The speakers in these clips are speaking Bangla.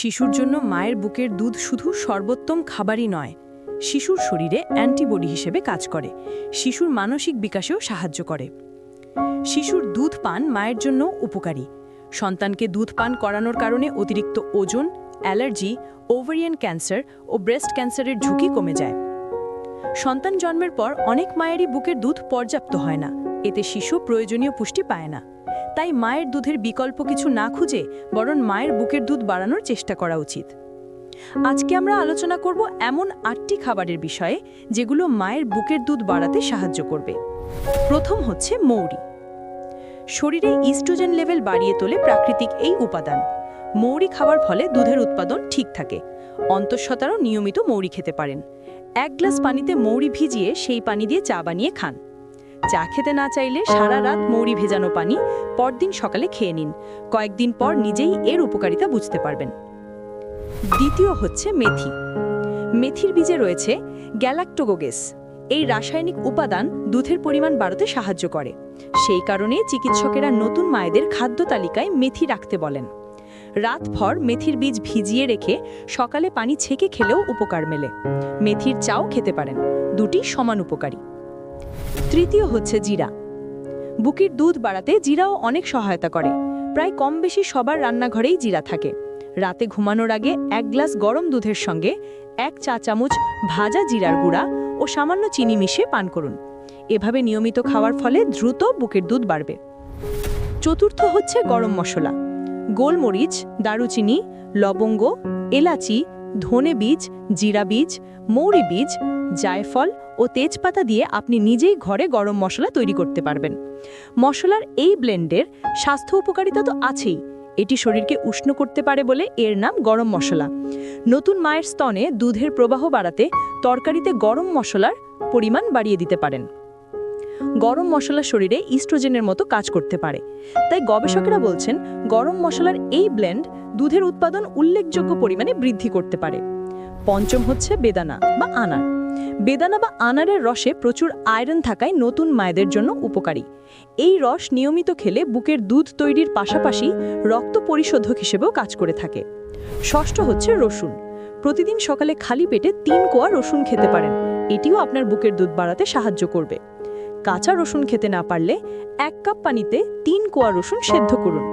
শিশুর জন্য মায়ের বুকের দুধ শুধু সর্বোত্তম খাবারই নয়, শিশুর শরীরে অ্যান্টিবডি হিসেবে কাজ করে, শিশুর মানসিক বিকাশেও সাহায্য করে। শিশুর দুধ পান মায়ের জন্য উপকারী। সন্তানকে দুধ পান করানোর কারণে অতিরিক্ত ওজন, অ্যালার্জি, ওভারিয়ান ক্যান্সার ও ব্রেস্ট ক্যান্সারের ঝুঁকি কমে যায়। সন্তান জন্মের পর অনেক মায়েরই বুকের দুধ পর্যাপ্ত হয় না। এতে শিশু প্রয়োজনীয় পুষ্টি পায় না। তাই মায়ের দুধের বিকল্প কিছু না খুঁজে বরং মায়ের বুকের দুধ বাড়ানোর চেষ্টা করা উচিত। আজকে আমরা আলোচনা করব এমন আটটি খাবারের বিষয়ে যেগুলো মায়ের বুকের দুধ বাড়াতে সাহায্য করবে। প্রথম হচ্ছে মৌরি। শরীরে ইস্ট্রোজেন লেভেল বাড়িয়ে তোলে প্রাকৃতিক এই উপাদান। মৌরি খাওয়ার ফলে দুধের উৎপাদন ঠিক থাকে। অন্তঃসত্ত্বারও নিয়মিত মৌরি খেতে পারেন। এক গ্লাস পানিতে মৌরি ভিজিয়ে সেই পানি দিয়ে চা বানিয়ে খান। চা খেতে না চাইলে সারা রাত মৌরি ভেজানো পানি পরদিন সকালে খেয়ে নিন। কয়েকদিন পর নিজেই এর উপকারিতা বুঝতে পারবেন। দ্বিতীয় হচ্ছে মেথি। মেথির বীজে রয়েছে গ্যালাক্টোগোগেস। এই রাসায়নিক উপাদান দুধের পরিমাণ বাড়াতে সাহায্য করে। সেই কারণে চিকিৎসকেরা নতুন মায়েদের খাদ্য তালিকায় মেথি রাখতে বলেন। রাতভর মেথির বীজ ভিজিয়ে রেখে সকালে পানি ছেঁকে খেলেও উপকার মেলে। মেথির চাও খেতে পারেন। দুটি সমান উপকারী। তৃতীয় হচ্ছে জিরা। বুকের দুধ বাড়াতে জিরাও অনেক সহায়তা করে। প্রায় কম বেশি সবার রান্নাঘরেই জিরা থাকে। রাতে ঘুমানোর আগে এক গ্লাস গরম দুধের সঙ্গে এক চা চামচ ভাজা জিরার গুঁড়া ও সামান্য চিনি মিশিয়ে পান করুন। এভাবে নিয়মিত খাওয়ার ফলে দ্রুত বুকের দুধ বাড়বে। চতুর্থ হচ্ছে গরম মশলা। গোলমরিচ, দারুচিনি, লবঙ্গ, এলাচি, ধনে বীজ, জিরা বীজ, মৌরি বীজ জায়ফল ও তেজপাতা দিয়ে আপনি নিজেই ঘরে গরম মশলা তৈরি করতে পারবেন। মশলার এই ব্লেন্ডের স্বাস্থ্য উপকারিতা তো আছেই। এটি শরীরকে উষ্ণ করতে পারে বলে এর নাম গরম মশলা। নতুন মায়ের স্তনে দুধের প্রবাহ বাড়াতে তরকারিতে গরম মশলার পরিমাণ বাড়িয়ে দিতে পারেন। গরম মশলা শরীরে ইস্ট্রোজেনের মতো কাজ করতে পারে। তাই গবেষকেরা বলছেন, গরম মশলার এই ব্লেন্ড দুধের উৎপাদন উল্লেখযোগ্য পরিমাণে বৃদ্ধি করতে পারে। পঞ্চম হচ্ছে বেদানা বা আনার। বেদানা বা আনারের রসে প্রচুর আয়রন থাকায় নতুন মায়েদের জন্য উপকারী। এই রস নিয়মিত খেলে বুকের দুধ তৈরির পাশাপাশি রক্ত পরিশোধক হিসেবেও কাজ করে থাকে। ষষ্ঠ হচ্ছে রসুন। প্রতিদিন সকালে খালি পেটে তিন কোয়া রসুন খেতে পারেন। এটিও আপনার বুকের দুধ বাড়াতে সাহায্য করবে। কাঁচা রসুন খেতে না পারলে এক কাপ পানিতে তিন কোয়া রসুন সেদ্ধ করুন।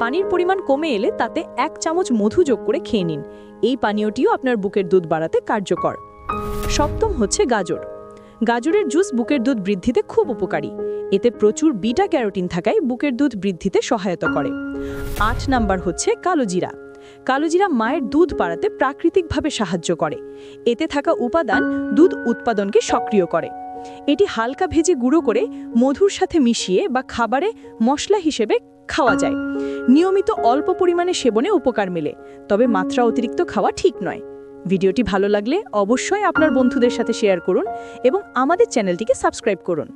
পানির পরিমাণ কমে এলে তাতে এক চামচ মধু যোগ করে খেয়ে নিন। এই পানীয়টিও আপনার বুকের দুধ বাড়াতে কার্যকর। সপ্তম হচ্ছে গাজর। গাজরের জুস বুকের দুধ বৃদ্ধিতে খুব উপকারী। এতে প্রচুর বিটা ক্যারোটিন থাকায় বুকের দুধ বৃদ্ধিতে সহায়তা করে। আট নাম্বার হচ্ছে কালোজিরা। কালোজিরা মায়ের দুধ বাড়াতে প্রাকৃতিকভাবে সাহায্য করে। এতে থাকা উপাদান দুধ উৎপাদনকে সক্রিয় করে। এটি হালকা ভেজে গুঁড়ো করে মধুর সাথে মিশিয়ে বা খাবারে মশলা হিসেবে খাওয়া যায়। নিয়মিত অল্প পরিমাণে সেবনে উপকার মেলে, তবে মাত্রা অতিরিক্ত খাওয়া ঠিক নয়। ভিডিওটি ভালো লাগলে অবশ্যই আপনার বন্ধুদের সাথে শেয়ার করুন এবং আমাদের চ্যানেলটিকে সাবস্ক্রাইব করুন।